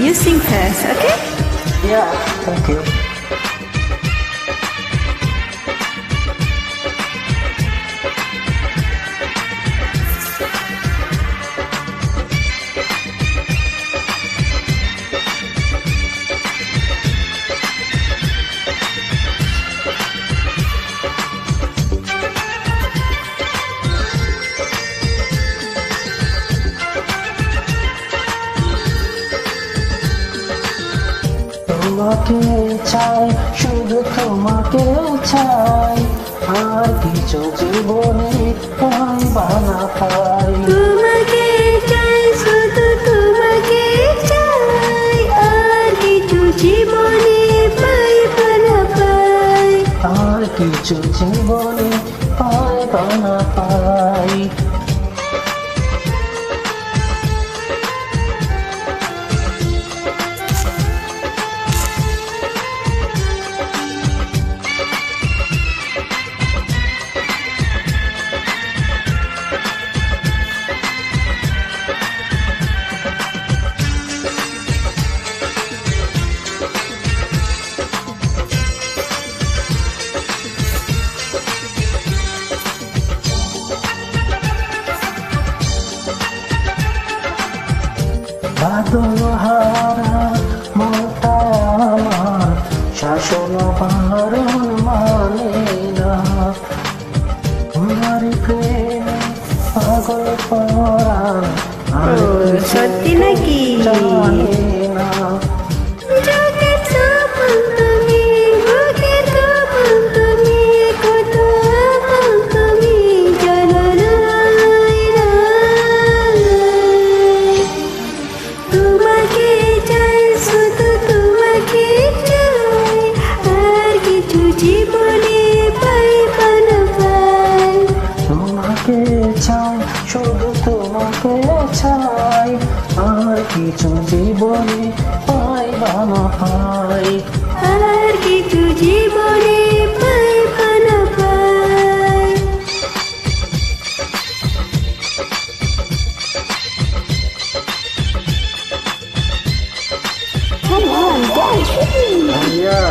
You sing first, okay? Yeah, thank you. তোমাকে চাই শুধু তোমাকে চাই। আর কিছু জীবনে পাই বানা পাই। তোমাকে চাই শুধু তোমাকে চাই। আর কিছু জীবনে পাই না পাই। আর কিছু জীবনে পাই বানা পাই। বাদল হারা মনটা আমার শাসন বারণ মানে না তোমার প্রেমে পাগল কিছু সত্যি নাকি? জানে না কিছু জীবনে পাই বানা পাই। আর কিছু জীবনে পাই না পাই। Come on, dance with me. Yeah,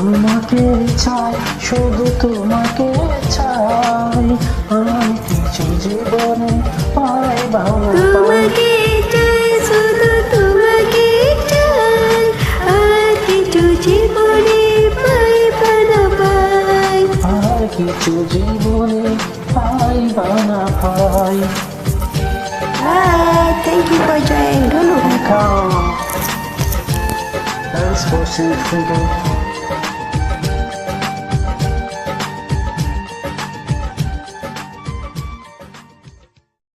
তোমাকে চাই শুধু তোমাকে চাই আমি কিছু জীবনে পাই ভালো তোমাকে চাই শুধু তোমাকে চাই আর কিছু জীবনে পাই না পাই আর কিছু জীবনে পাই. Thank you for joining. Thanks for.